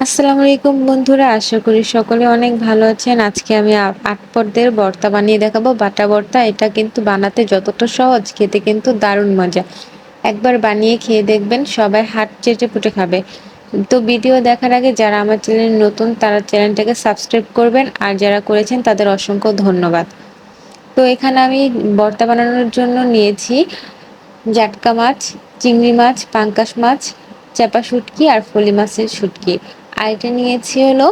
আসসালামু আলাইকুম বন্ধুরা, আশা করি সকলে অনেক ভালো আছেন। আজকে আমি আ- আট পর্দের ভর্তা বানিয়ে দেখাবো। বাটা ভর্তা এটা কিন্তু বানাতে যতটা সহজ, খেতে কিন্তু দারুণ মজা। একবার বানিয়ে খেয়ে দেখবেন, সবাই হাত চেটে পুটে খাবে। তো ভিডিও দেখার আগে যারা আমার চ্যানেল নতুন, তারা চ্যানেলটাকে সাবস্ক্রাইব করবেন। আর যারা করেছেন, তাদের অসংখ্য ধন্যবাদ। তো এখানে আমি ভর্তা বানানোর জন্য নিয়েছি জাটকা মাছ, চিংড়ি মাছ, পাঙ্কাশ মাছ চাপা শুটকি আর ফলি মাছের শুটকি। আর এটা নিয়েছি হলো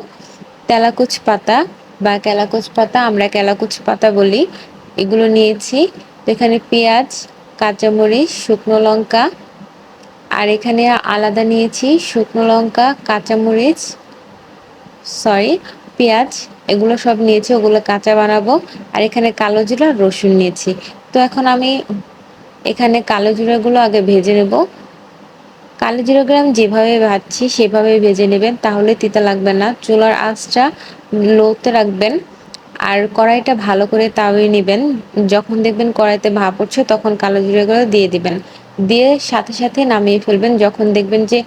তেলাকুচ পাতা বা কেলাকুচ পাতা, আমরা কেলাকুচ পাতা বলি। এগুলো নিয়েছি। এখানে পেঁয়াজ, কাঁচামরিচ, শুকনো লঙ্কা, আর এখানে আলাদা নিয়েছি শুকনো লঙ্কা, কাঁচামরিচ, সরি, পেঁয়াজ, এগুলো সব নিয়েছি, ওগুলো কাঁচা বানাবো। আর এখানে কালো জিরা রসুন নিয়েছি। তো এখন আমি এখানে কালো জিরাগুলো আগে ভেজে নেব। কালো জিরাগুলো আমি যেভাবে ভাজছি, সেভাবে ভেজে নেবেন। তাহলে তিতা লাগবে না। চুলার আঁচটা লোতে রাখবেন আর কড়াইটা ভালো করে তাওয়ে নেবেন। যখন দেখবেন কড়াইতে ভাপ উঠছে, তখন কালো জিরাগুলো দিয়ে দিবেন। দিয়ে সাথে সাথে নামিয়ে ফেলবেন। যখন দেখবেন যে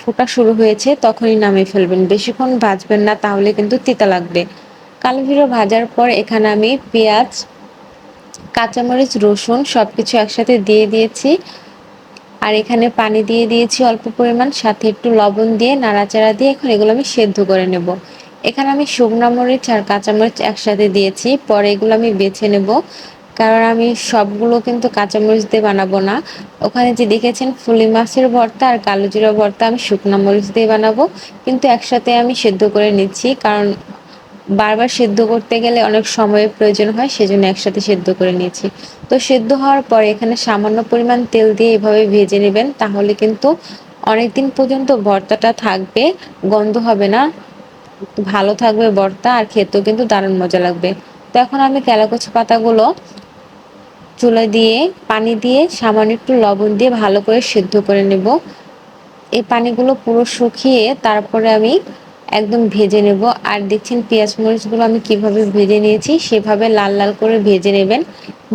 ফোটা শুরু হয়েছে, তখনই নামিয়ে ফেলবেন। বেশিক্ষণ ভাজবেন না, তাহলে কিন্তু তিতা লাগবে। কালো জিরো ভাজার পর এখানে আমি পেঁয়াজ, কাঁচামরিচ, রসুন সব কিছু একসাথে দিয়ে দিয়েছি। আর এখানে পানি দিয়ে দিয়েছি অল্প পরিমাণ, সাথে একটু লবণ দিয়ে নাড়াচাড়া দিয়ে এখন এগুলো আমি সেদ্ধ করে নেব। এখানে আমি শুকনো মরিচ আর কাঁচামরিচ একসাথে দিয়েছি, পরে এগুলো আমি বেছে নেব। কারণ আমি সবগুলো কিন্তু কাঁচামরিচ দিয়ে বানাবো না। ওখানে যে দেখেছেন ফুলি মাছের ভর্তা আর কালো জিরা ভর্তা আমি শুকনো মরিচ দিয়ে বানাবো, কিন্তু একসাথে আমি সেদ্ধ করে নিচ্ছি, কারণ বারবার সেদ্ধ করতে গেলে অনেক সময়ের প্রয়োজন হয়, সেজন্য একসাথে সেদ্ধ করে নিয়েছি। তো সেদ্ধ হওয়ার পরে এখানে সামান্য পরিমাণ তেল দিয়ে এভাবে ভেজে নেবেন, তাহলে কিন্তু অনেকদিন পর্যন্ত ভর্তাটা থাকবে, গন্ধ হবে না, ভালো থাকবে ভর্তা আর খেতেও কিন্তু দারুণ মজা লাগবে। তো এখন আমি তেলাকুচি পাতাগুলো চুলা দিয়ে, পানি দিয়ে সামান্য একটু লবণ দিয়ে ভালো করে সেদ্ধ করে নেব। এই পানিগুলো পুরো শুকিয়ে তারপরে আমি একদম ভেজে নেব। আর দেখছেন পেঁয়াজ মরিচগুলো আমি কীভাবে ভেজে নিয়েছি, সেভাবে লাল লাল করে ভেজে নেবেন।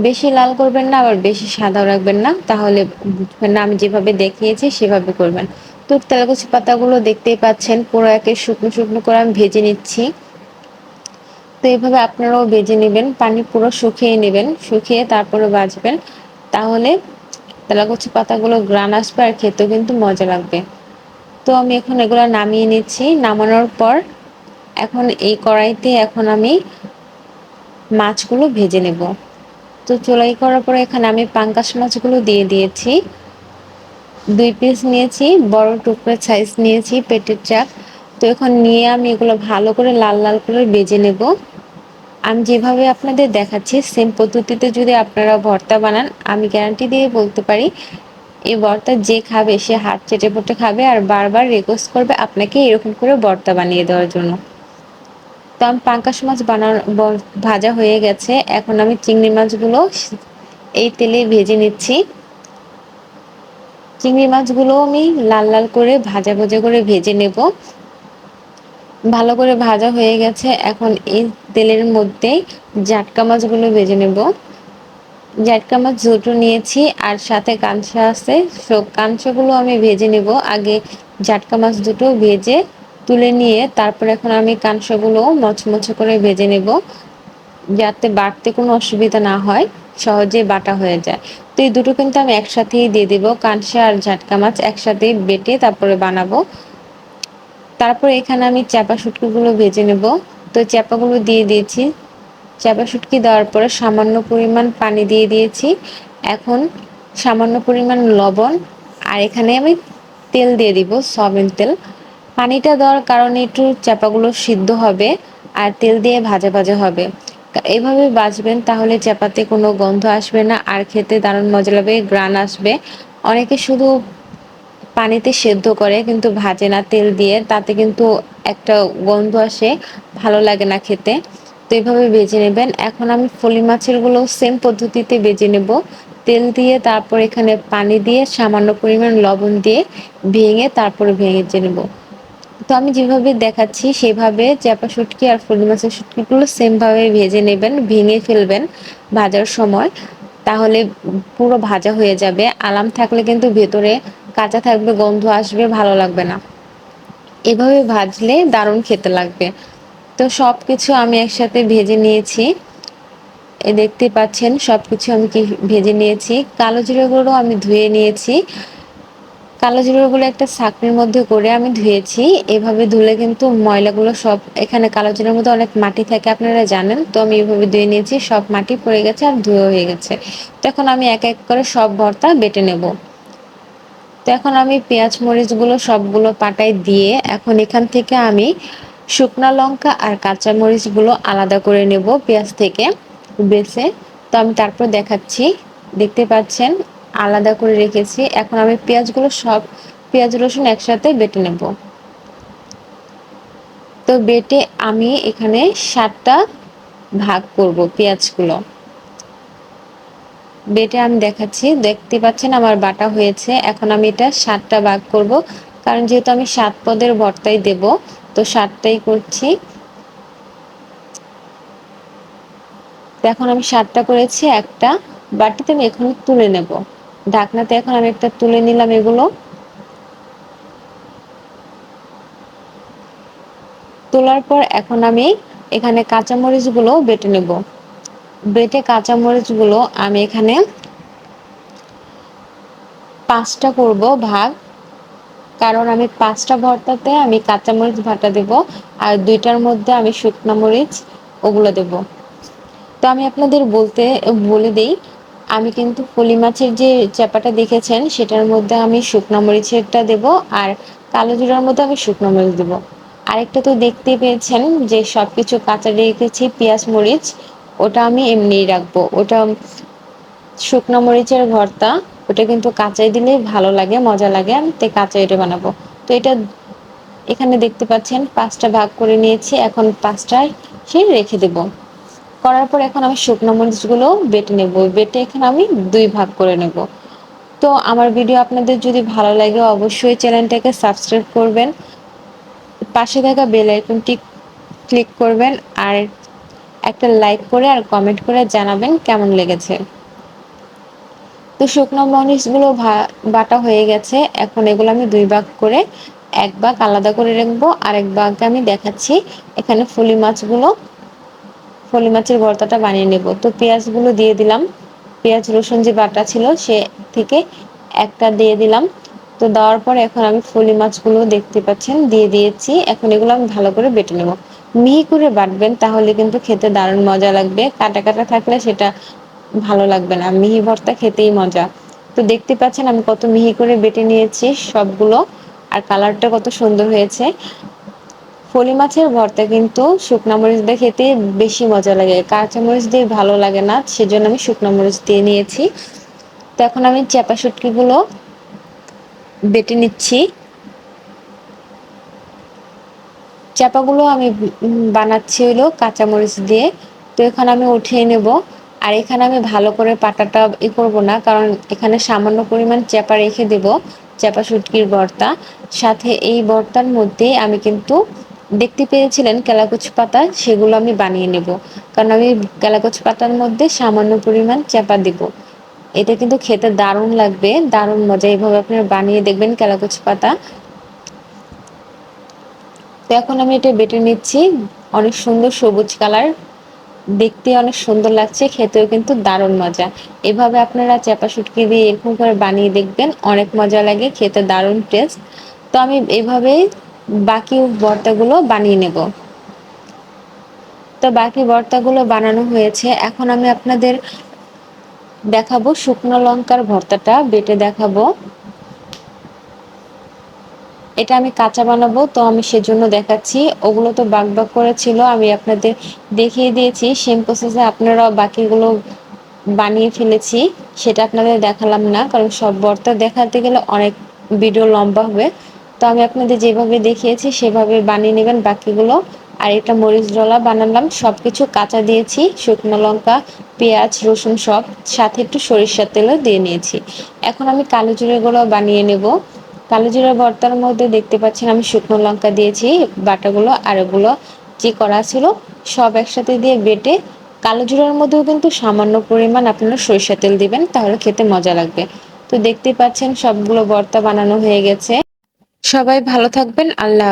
বেশি লাল করবেন না, আবার বেশি সাদাও রাখবেন না। তাহলে বুঝবেন না, আমি যেভাবে দেখিয়েছি সেভাবে করবেন। তো তেলাকুচি পাতাগুলো দেখতেই পাচ্ছেন, পুরো একে শুকনো শুকনো করে আমি ভেজে নিচ্ছি। তো এইভাবে আপনারাও ভেজে নেবেন, পানি পুরো শুকিয়ে নেবেন, শুকিয়ে তারপরে বাজবেন তাহলে তেলাকুচি পাতাগুলো গ্রান আসবে আর খেতেও কিন্তু মজা লাগবে। তো আমি এখন এগুলো নামিয়ে নিচ্ছি। নামানোর পর এখন এই কড়াইতে এখন আমি মাছগুলো ভেজে নেব। তো চোলাই করার পরে এখানে আমি পাঙ্কাশ মাছগুলো দিয়ে দিয়েছি। দুই পিস নিয়েছি, বড় টুকরো সাইজ নিয়েছি পেটের চাক তো এখন নিয়ে আমি এগুলো ভালো করে লাল লাল করে বেজে নেব। আমি যেভাবে আপনাদের দেখাচ্ছি সেম পদ্ধতিতে যদি আপনারা ভর্তা বানান, আমি গ্যারান্টি দিয়ে বলতে পারি এই বর্তা যে খাবে, সে হাত চেটে পুটে খাবে আর বারবার রিকোয়েস্ট করবে আপনাকে এরকম করে বর্তা বানিয়ে দেওয়ার জন্য। তো আমি পাঙ্কাশ মাছ বানানো ভাজা হয়ে গেছে। এখন আমি চিংড়ি মাছগুলো এই তেলে ভেজে নিচ্ছি। চিংড়ি মাছগুলো আমি লাল লাল করে ভাজা ভাজা করে ভেজে নেব। ভালো করে ভাজা হয়ে গেছে। এখন এই তেলের মধ্যে জাটকা মাছগুলো ভেজে নেব। জাটকা মাছ দুটো নিয়েছি, আর সাথে কাঁচা আছে। সব কাঁচাগুলো আমি ভেজে নেব। আগে জাটকা মাছ দুটো ভেজে তুলে নিয়ে তারপর এখন আমি কাঁচাগুলো মচমচে করে ভেজে নেব, যাতে বাটতে কোনো অসুবিধা না হয়, সহজে বাটা হয়ে যায়। তো এই দুটো কিন্তু আমি একসাথেই দিয়ে দেবো, কাঁচা আর ঝাটকা মাছ একসাথেই বেটে তারপরে বানাবো। তারপর এখানে আমি চাপা শুটকিগুলো ভেজে নেব। তো চাপাগুলো দিয়ে দিয়েছি। চাপা শুটকি দেওয়ার পরে সামান্য পরিমাণ পানি দিয়ে দিয়েছি। এখন সামান্য পরিমাণ লবণ আর এখানে আমি তেল দিয়ে দিব, সয়াবিন তেল। পানিটা দেওয়ার কারণে একটু চাপাগুলো সিদ্ধ হবে আর তেল দিয়ে ভাজা ভাজা হবে। এভাবে বাজবেন তাহলে চাপাতে কোনো গন্ধ আসবে না আর খেতে দারুণ মজা লাগবে গ্রান আসবে। অনেকে শুধু পানিতে সেদ্ধ করে কিন্তু ভাজে না তেল দিয়ে, তাতে কিন্তু একটা গন্ধ আসে, ভালো লাগে না খেতে। তো এইভাবে ভেজে নেবেন। এখন আমি ফলি মাছেরগুলো সেম পদ্ধতিতে বেজে নেব। তেল দিয়ে তারপর এখানে পানি দিয়ে সামান্য পরিমাণ লবণ দিয়ে ভেঙে তারপরে ভেঙে নেব। তো আমি যেভাবে দেখাচ্ছি সেভাবে চাপা শুটকি আর ফলি মাছের শুটকিগুলো সেমভাবে ভেজে নেবেন, ভেঙে ফেলবেন ভাজার সময়। তাহলে পুরো ভাজা হয়ে যাবে। আলাম থাকলে কিন্তু ভেতরে কাঁচা থাকবে, গন্ধ আসবে, ভালো লাগবে না। এভাবে ভাজলে দারুণ খেতে লাগবে। তো সব কিছু আমি একসাথে ভেজে নিয়েছি। এ দেখতে পাচ্ছেন সব কিছু আমি কি ভেজে নিয়েছি। কালো জিরাগুলো আমি ধুয়ে নিয়েছি। কালো জিরাগুলো একটা ছাকনির মধ্যে করে আমি ধুয়েছি। এভাবে ধুলে কিন্তু ময়লাগুলো সব, এখানে কালো জিরার মধ্যে অনেক মাটি থাকে আপনারা জানেন, তো আমি এভাবে ধুয়ে নিয়েছি, সব মাটি পড়ে গেছে আর ধুয়ে হয়ে গেছে। তো এখন আমি এক এক করে সব ভর্তা বেটে নেব। তো এখন আমি পেঁয়াজ মরিচগুলো সবগুলো পাটায় দিয়ে এখন এখান থেকে আমি শুকনা লঙ্কা আর কাঁচা মরিচগুলো আলাদা করে নেব পেঁয়াজ থেকে বেছে। তো আমি তারপর দেখাচ্ছি। দেখতে পাচ্ছেন, আলাদা করে রেখেছি। এখন আমি পেঁয়াজগুলো সব, পেঁয়াজ, রসুন একসাথে বেটে নেব। তো বেটে আমি এখানে সাতটা ভাগ করব পেঁয়াজগুলো। বেটে আমি দেখাচ্ছি। দেখতে পাচ্ছেন আমার বাটা হয়েছে। এখন আমি এটা সাতটা ভাগ করব। কারণ যেহেতু আমি সাত পদের ভর্তাই দেব, তো সাতটাই করছি। এখন আমি সাতটা করেছি একটা, বাটিতে আমি এখন তুলে নেব। ঢাকনাতে এখন আমি একটা তুলে নিলাম এগুলো। তোলার পর এখন আমি এখানে কাঁচামরিচগুলো বেটে নেব। বেটে কাঁচামরিচগুলো আমি এখানে পাঁচটা করব ভাগ। কারণ আমি পাঁচটা ভর্তাতে আমি কাঁচামরিচ ভাটা দেব আর দুইটার মধ্যে আমি শুকনো মরিচ ওগুলো দেব। তো আমি আপনাদের বলতে, বলে দেই, আমি কিন্তু ফলি মাছের যে চাপাটা দেখেছেন, সেটার মধ্যে আমি শুকনো মরিচেরটা দেব আর কালো জিরার মধ্যে আমি শুকনো মরিচ দেবো। আরেকটা তো দেখতে পেয়েছেন যে সব কিছু কাঁচা রেখেছি পেঁয়াজ মরিচ, ওটা আমি এমনিই রাখব। ওটা শুকনো মরিচের ভর্তা ওটা কিন্তু কাঁচাই দিলে ভালো লাগে, মজা লাগে, আমি তাই কাঁচা এটা বানাবো। তো এটা এখানে দেখতে পাচ্ছেন, পাঁচটা ভাগ করে নিয়েছি, এখন পাঁচটায় সে রেখে দেব। করার পর এখন আমি শুকনো মরিচগুলো বেটে নেব, বেটে এখানে আমি দুই ভাগ করে নেব। তো আমার ভিডিও আপনাদের যদি ভালো লাগে, অবশ্যই চ্যানেলটাকে সাবস্ক্রাইব করবেন, পাশে থাকা বেল আইকনটি ক্লিক করবেন, আর একটা লাইক করে আর কমেন্ট করে জানাবেন কেমন লেগেছে। তো শুকনো মরিচগুলো বাটা হয়ে গেছে। এখন এগুলো আমি দুই ভাগ করে, এক ভাগ আলাদা করে রাখব। আর এক ভাগ আমি দেখাচ্ছি। এখানে ফলি মাছগুলো, ফলি মাছের ভর্তাটা বানিয়ে নেব। তো পেঁয়াজগুলো দিয়ে দিলাম। পেঁয়াজ, রসুন যে বাটা ছিল, সে থেকে একটা দিয়ে দিলাম। তো দেওয়ার পর এখন আমি ফলি মাছগুলো দেখতে পাচ্ছেন, দিয়ে দিয়েছি। এখন এগুলো আমি ভালো করে বেটে নেব। মিহি করে বাটবেন, তাহলে কিন্তু খেতে দারুণ মজা লাগবে। কাটা কাটা থাকলে সেটা ভালো লাগবে না। মিহি ভর্তা খেতেই মজা। তো দেখতে পাচ্ছেন আমি কত মিহি করে বেটে নিয়েছি সবগুলো, আর কালারটা কত সুন্দর হয়েছে। ফলি মাছের ভর্তা কিন্তু শুকনা মরিচ দিয়ে খেতে বেশি মজা লাগে। কাঁচা মরিচ দিয়ে ভালো লাগে না, সেজন্য আমি শুকনো মরিচ দিয়ে নিয়েছি। তো এখন আমি চেপা শুটকিগুলো বেটে নিচ্ছি। চাপাগুলো আমি বানাচ্ছি হলো কাঁচামরিচ দিয়ে। তো এখানে আমি উঠিয়ে নেব। আর এখানে আমি ভালো করে পাটাটা ই করব না, কারণ এখানে সামান্য পরিমাণ চেপা রেখে দেব চেপা শুটকির ভর্তা সাথে এই ভর্তার মধ্যে আমি কিন্তু দেখতে পেয়েছিলেন কেলাকুচ পাতা, সেগুলো আমি বানিয়ে নেব। কারণ আমি কেলাকুচ পাতার মধ্যে সামান্য পরিমাণ চেপা দেব। এটা কিন্তু খেতে দারুণ লাগবে, দারুণ মজা। এইভাবে আপনারা বানিয়ে দেখবেন কেলাকুচ পাতা। তো এখন আমি এটা বেটে নিচ্ছি, অনেক সুন্দর সবুজ কালার। দেখতে অনেক সুন্দর লাগছে, খেতেও কিন্তু দারুণ মজা। এভাবে আপনারা চাপা শুটকি দিয়ে এরকম করে বানিয়ে দেখবেন, অনেক মজা লাগে, খেতে দারুণ টেস্ট তো আমি এভাবে বাকি ভর্তাগুলো বানিয়ে নেব। তো বাকি ভর্তাগুলো বানানো হয়েছে, এখন আমি আপনাদের দেখাবো শুকনো লঙ্কার ভর্তাটা, বেটে দেখাবো। এটা আমি কাঁচা বানাবো, তো আমি সেজন্য দেখাচ্ছি। ওগুলো তো বাক বাক করেছিল আমি আপনাদের দেখিয়ে দিয়েছি। সেম প্রসেসে আপনারাও বাকিগুলো বানিয়ে ফেলেছি, সেটা আপনাদের দেখালাম না, কারণ সব বর্তা দেখাতে গেলে অনেক ভিডিও লম্বা হবে। তো আমি আপনাদের যেভাবে দেখিয়েছি, সেভাবে বানিয়ে নেবেন বাকিগুলো। আর এটা মরিচ ডলা বানালাম সব কিছু কাঁচা দিয়েছি, শুকনো লঙ্কা, পেঁয়াজ, রসুন সব, সাথে একটু সরিষার তেলও দিয়ে নিয়েছি। এখন আমি কালো জিরেগুলো বানিয়ে নেব। কালো জিরা ভর্তার মধ্যে দেখতে পাচ্ছেন আমি শুকনো লঙ্কা দিয়েছি, বাটাগুলো আর ওগুলো যে করা ছিল সব একসাথে দিয়ে বেটে কালো জিরার মধ্যেও কিন্তু সামান্য পরিমাণ আপনারা সরিষা তেল দিবেন, তাহলে খেতে মজা লাগবে। তো দেখতে পাচ্ছেন সবগুলো ভর্তা বানানো হয়ে গেছে। সবাই ভালো থাকবেন, আল্লাহ